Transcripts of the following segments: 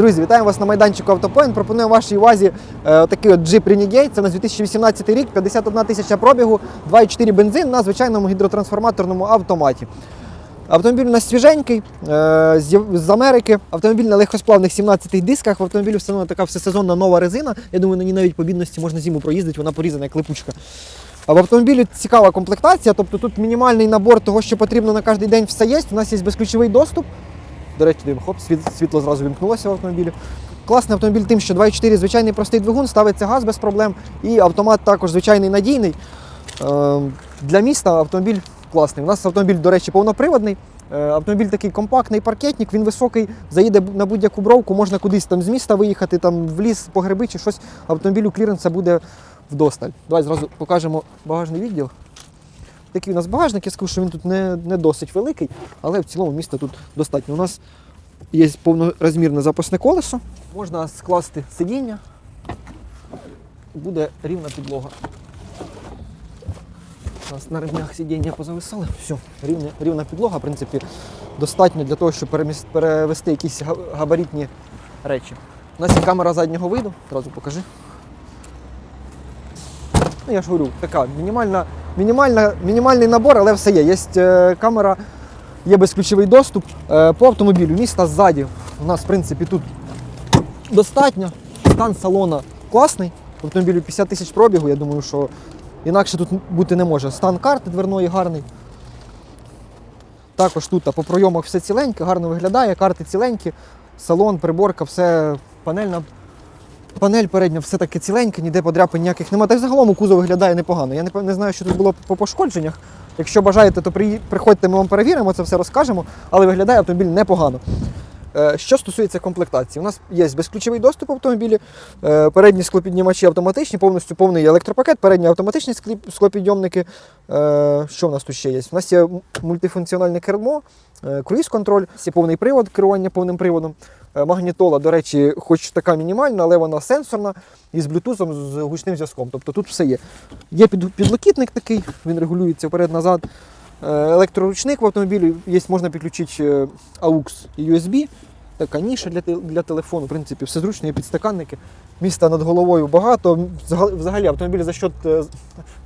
Друзі, вітаємо вас на майданчику Автопоінт. Пропоную вашій увазі е, такий от Jeep Renegade. Це на 2018 рік, 51 тисяча пробігу, 2,4 бензин на звичайному гідротрансформаторному автоматі. Автомобіль у нас свіженький, е, з, Америки. Автомобіль на легкосплавних 17 дисках. В автомобілі встановлена така всесезонна нова резина. Я думаю, на ній навіть по бідності можна зиму проїздити, вона порізана як липучка. А в автомобілі цікава комплектація, тобто тут мінімальний набор того, що потрібно на кожен день, все є. У нас є безключовий доступ. До речі, дивимо, хоп, світло зразу вімкнулося в автомобілі. Класний автомобіль тим, що 2.4 звичайний простий двигун, ставиться газ без проблем. І автомат також звичайний надійний. Е, Для міста автомобіль класний. У нас автомобіль, до речі, повноприводний. Е, Автомобіль такий компактний паркетник, він високий, заїде на будь-яку бровку, можна кудись там з міста виїхати, там в ліс, по гриби чи щось. Автомобілю кліренса буде вдосталь. Давай зразу покажемо багажний відділ. Такий у нас багажник, я скажу, що він тут не, не досить великий, але в цілому міста тут достатньо. У нас є повнорозмірне запасне колесо, можна скласти сидіння, буде рівна підлога. У нас на ремнях сидіння позависали. Все, рівня, рівна підлога, в принципі, достатньо для того, щоб перевести якісь габаритні речі. У нас є камера заднього виду, одразу покажи. Ну, я ж говорю, така мінімальна, мінімальна, мінімальний набор, але все є. Є е, камера, є безключовий доступ. Е, по автомобілю міста ззаді у нас, в принципі, тут достатньо. Стан салона класний. Автомобілю 50 тисяч пробігу, я думаю, що інакше тут бути не може. Стан карти дверної гарний. Також тут по пройомах все ціленьке, гарно виглядає, карти ціленькі, салон, приборка, все панельна. Панель передня все таки ціленьке, ніде подряпин ніяких немає. Та й загалом у кузов виглядає непогано. Я не, не знаю, що тут було по пошкодженнях. Якщо бажаєте, то приї- приходьте, ми вам перевіримо, це все розкажемо, але виглядає автомобіль непогано. Е, Що стосується комплектації, у нас є безключовий доступ в автомобілі, е, передні склопіднімачі автоматичні, повністю повний електропакет, передні автоматичні склопідйомники. Е, Що в нас тут ще є? У нас є мультифункціональне кермо, е, круїз-контроль, є повний привод, керування повним приводом. Е, Магнітола, до речі, хоч така мінімальна, але вона сенсорна і з блютузом, з гучним зв'язком. Тобто тут все є. Є підлокітник такий, він регулюється вперед-назад. Е, Електроручник в автомобілі є, можна підключити е, AUX і USB. Така ніша для, для телефону, в принципі, все зручно, є підстаканники. Міста над головою багато. Взагалі автомобіль за счет,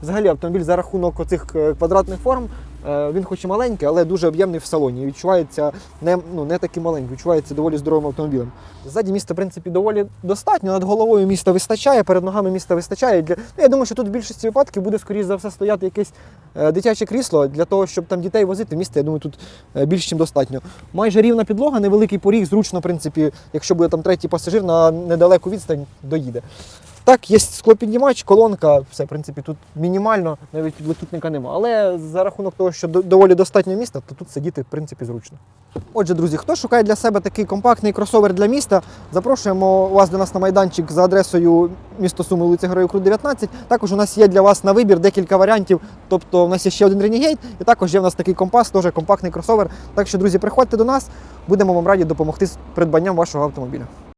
взагалі автомобіль за рахунок оцих квадратних форм. Е, Він хоч і маленький, але дуже об'ємний в салоні. Відчувається не, ну, не такий маленький, відчувається доволі здоровим автомобілем. Ззаді міста, в принципі, доволі достатньо. Над головою міста вистачає, перед ногами міста вистачає. Для... Ну, я думаю, що тут в більшості випадків буде, скоріш за все, стояти якесь е, дитяче крісло для того, щоб там дітей возити. Місто, я думаю, тут е, більш ніж достатньо. Майже рівна підлога, невеликий поріг, зручно, в принципі, якщо буде там третій пасажир на недалеку відстань, доїде. Так, є склопіднімач, колонка, все, в принципі, тут мінімально, навіть підлокітника нема. Але за рахунок того, що доволі достатньо міста, то тут сидіти, в принципі, зручно. Отже, друзі, хто шукає для себе такий компактний кросовер для міста, запрошуємо вас до нас на майданчик за адресою місто Суми, вулиця Героїв Крут 19. Також у нас є для вас на вибір декілька варіантів. Тобто, у нас є ще один Renegade, і також є в нас такий компас, теж компактний кросовер. Так що, друзі, приходьте до нас, будемо вам раді допомогти з придбанням вашого автомобіля.